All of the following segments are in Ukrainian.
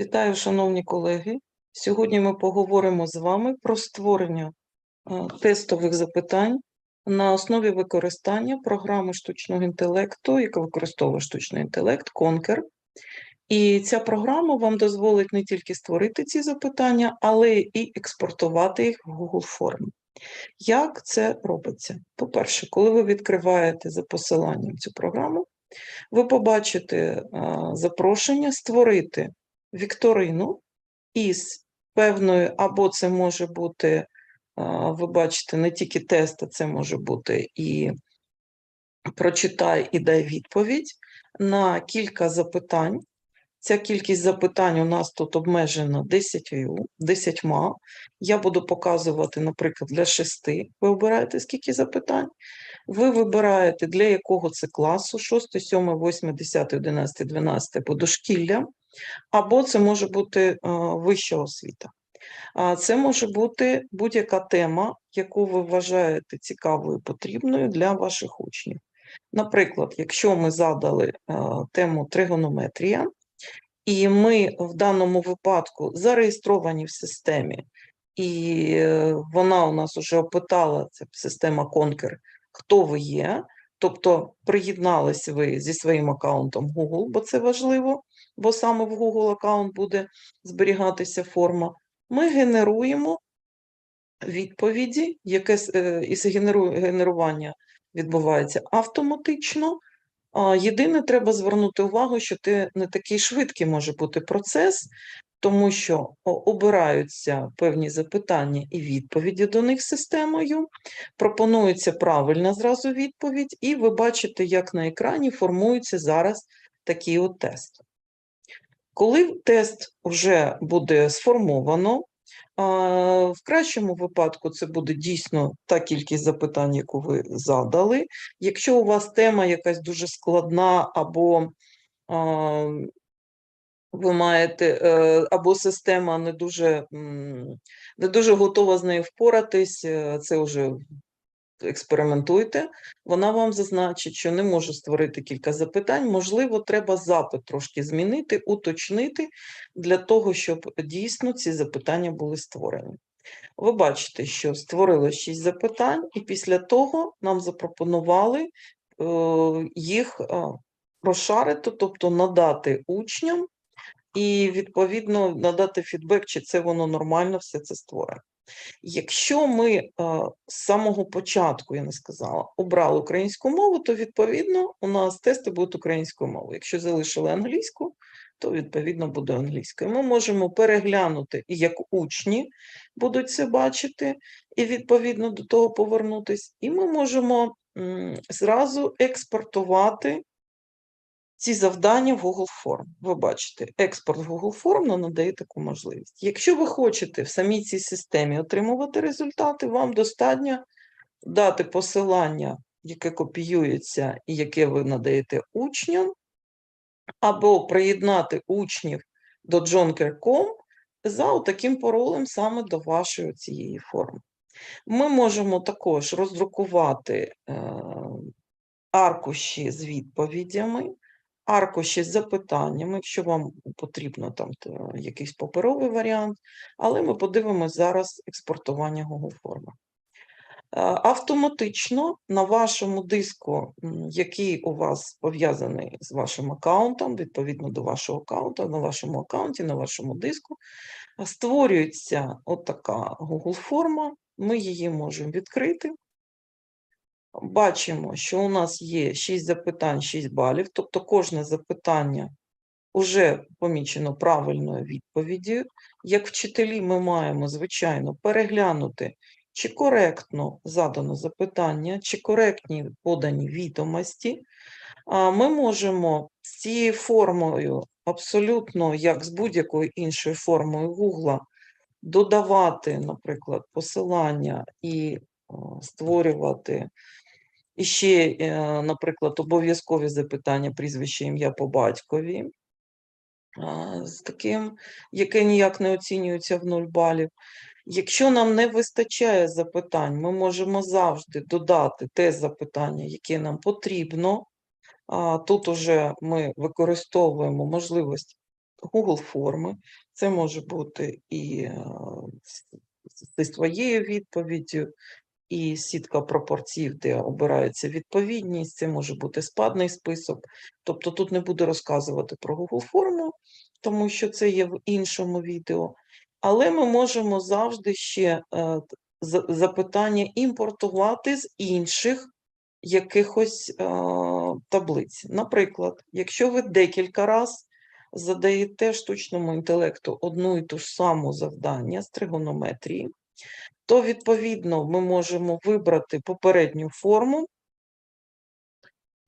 Вітаю, шановні колеги. Сьогодні ми поговоримо з вами про створення е, тестових запитань на основі використання програми штучного інтелекту, яка використовує штучний інтелект, Conquer. І ця програма вам дозволить не тільки створити ці запитання, але і експортувати їх в Google форму. Як це робиться? По-перше, коли ви відкриваєте за посиланням цю програму, ви побачите е, запрошення створити вікторину із певною, або це може бути, ви бачите, не тільки тест, а це може бути і прочитай і дай відповідь на кілька запитань. Ця кількість запитань у нас тут обмежена 10, 10. Я буду показувати, наприклад, для 6. Ви обираєте скільки запитань. Ви вибираєте, для якого це класу, 6, 7, 8, 10, 11, 12 по дошкілля, або це може бути е, вища освіта. Це може бути будь-яка тема, яку ви вважаєте цікавою, потрібною для ваших учнів. Наприклад, якщо ми задали е, тему тригонометрія, і ми в даному випадку зареєстровані в системі, і е, вона у нас вже опитала, це система Conquer, хто ви є, тобто приєднались ви зі своїм аккаунтом Google, бо це важливо, бо саме в Google аккаунт буде зберігатися форма. Ми генеруємо відповіді, яке е, і генерування відбувається автоматично. Єдине, треба звернути увагу, що це не такий швидкий може бути процес, тому що обираються певні запитання і відповіді до них системою, пропонується правильна зразу відповідь, і ви бачите, як на екрані формується зараз такий от тест. Коли тест вже буде сформовано, в кращому випадку це буде дійсно та кількість запитань, яку ви задали. Якщо у вас тема якась дуже складна, або ви маєте, е, або система не дуже, не дуже готова з нею впоратись, е, це вже експериментуйте, вона вам зазначить, що не може створити кілька запитань. Можливо, треба запит трошки змінити, уточнити для того, щоб дійсно ці запитання були створені. Ви бачите, що створили шість запитань, і після того нам запропонували е, їх е, розшарити, тобто надати учням і відповідно надати фідбек, чи це воно нормально все це створено. Якщо ми е, з самого початку, я не сказала, обрали українську мову, то відповідно у нас тести будуть українською мовою. Якщо залишили англійську, то відповідно буде англійською. Ми можемо переглянути, як учні будуть це бачити, і відповідно до того повернутись. І ми можемо зразу експортувати ці завдання в Google Form. Ви бачите, експорт в Google Form нам надає таку можливість. Якщо ви хочете в самій цій системі отримувати результати, вам достатньо дати посилання, яке копіюється і яке ви надаєте учням, або приєднати учнів до Jonker.com за таким паролем саме до вашої цієї форми. Ми можемо також роздрукувати е, аркуші з відповідями, аркуші з запитаннями, якщо вам потрібно там якийсь паперовий варіант, але ми подивимося зараз експортування Google форми. Е, Автоматично на вашому диску, який у вас пов'язаний з вашим аккаунтом, відповідно до вашого аккаунту, на вашому аккаунті, на вашому диску, створюється отака Google форма. Ми її можемо відкрити. Бачимо, що у нас є 6 запитань, 6 балів, тобто кожне запитання вже помічено правильною відповіддю. Як вчителі ми маємо, звичайно, переглянути, чи коректно задано запитання, чи коректні подані відомості. Ми можемо з цією формою, абсолютно як з будь-якою іншою формою Google, додавати, наприклад, посилання і створювати і ще, е, наприклад, обов'язкові запитання прізвище, ім'я по батькові, з таким, яке ніяк не оцінюється в 0 балів. Якщо нам не вистачає запитань, ми можемо завжди додати те запитання, яке нам потрібно. Тут уже ми використовуємо можливість Google форми, це може бути і е, зі своєю відповіддю, і сітка пропорцій, де обирається відповідність, це може бути спадний список. Тобто тут не буду розказувати про Google форму, тому що це є в іншому відео. Але ми можемо завжди ще е, запитання імпортувати з інших якихось е, таблиць. Наприклад, якщо ви декілька раз задаєте штучному інтелекту одну і ту ж саму завдання з тригонометрії, то відповідно ми можемо вибрати попередню форму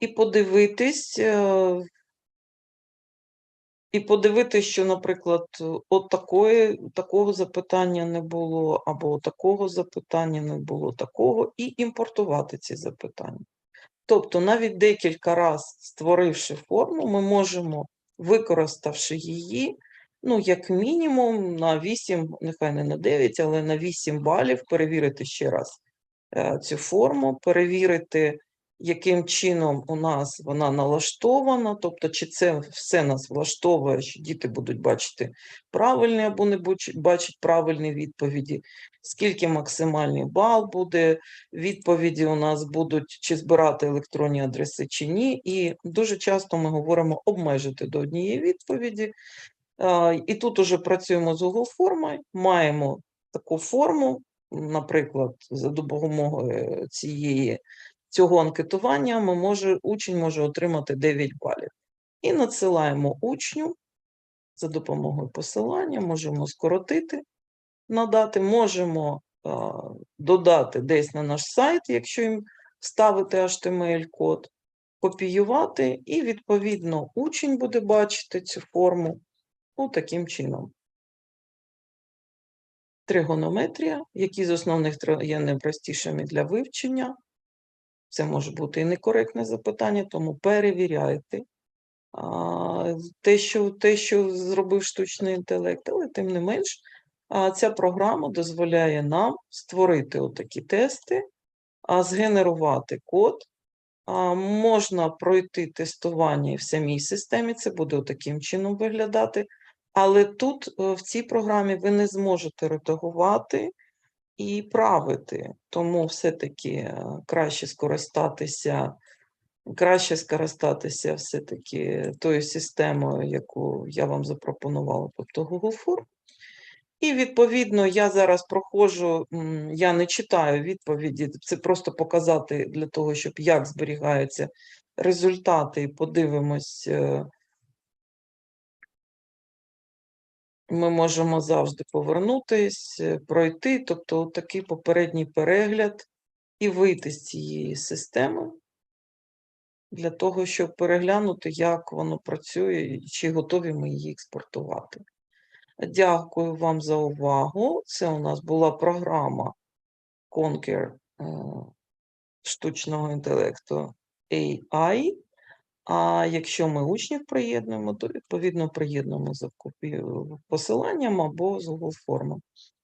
і подивитись, е, і подивитись, що, наприклад, от такої, такого запитання не було, або такого запитання не було такого, і імпортувати ці запитання. Тобто, навіть декілька разів створивши форму, ми можемо, використавши її, ну, як мінімум, на 8, нехай не на 9, але на 8 балів перевірити ще раз е, цю форму, перевірити, яким чином у нас вона налаштована, тобто, чи це все нас влаштовує, що діти будуть бачити правильні або не бачать правильні відповіді, скільки максимальний бал буде, відповіді у нас будуть, чи збирати електронні адреси, чи ні. І дуже часто ми говоримо обмежити до однієї відповіді. І тут уже працюємо з Google формою, маємо таку форму, наприклад, за допомогою цієї, цього анкетування ми може, учень може отримати 9 балів. І надсилаємо учню за допомогою посилання, можемо скоротити, надати, можемо а, додати десь на наш сайт, якщо їм вставити HTML-код, копіювати, і відповідно учень буде бачити цю форму ну, таким чином. Тригонометрія, які з основних є найпростішими для вивчення. Це може бути і некоректне запитання, тому перевіряйте те, що, те, що зробив штучний інтелект, але тим не менш, ця програма дозволяє нам створити отакі тести, згенерувати код. Можна пройти тестування в самій системі, це буде таким чином виглядати. Але тут е, в цій програмі ви не зможете редагувати і правити, тому все-таки е, краще скористатися, краще скористатися все-таки тою системою, яку я вам запропонувала, тобто Google Form. І відповідно я зараз проходжу, я не читаю відповіді, це просто показати для того, щоб як зберігаються результати, і подивимось. Ми можемо завжди повернутись, е, пройти, тобто такий попередній перегляд і вийти з цієї системи для того, щоб переглянути, як воно працює і чи готові ми її експортувати. Дякую вам за увагу. Це у нас була програма Conquer е, штучного інтелекту AI. А якщо ми учнів приєднуємо, то відповідно приєднуємо за посиланням або з Google форми.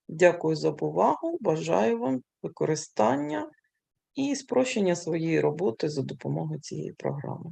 Дякую за увагу. Бажаю вам використання і спрощення своєї роботи за допомогою цієї програми.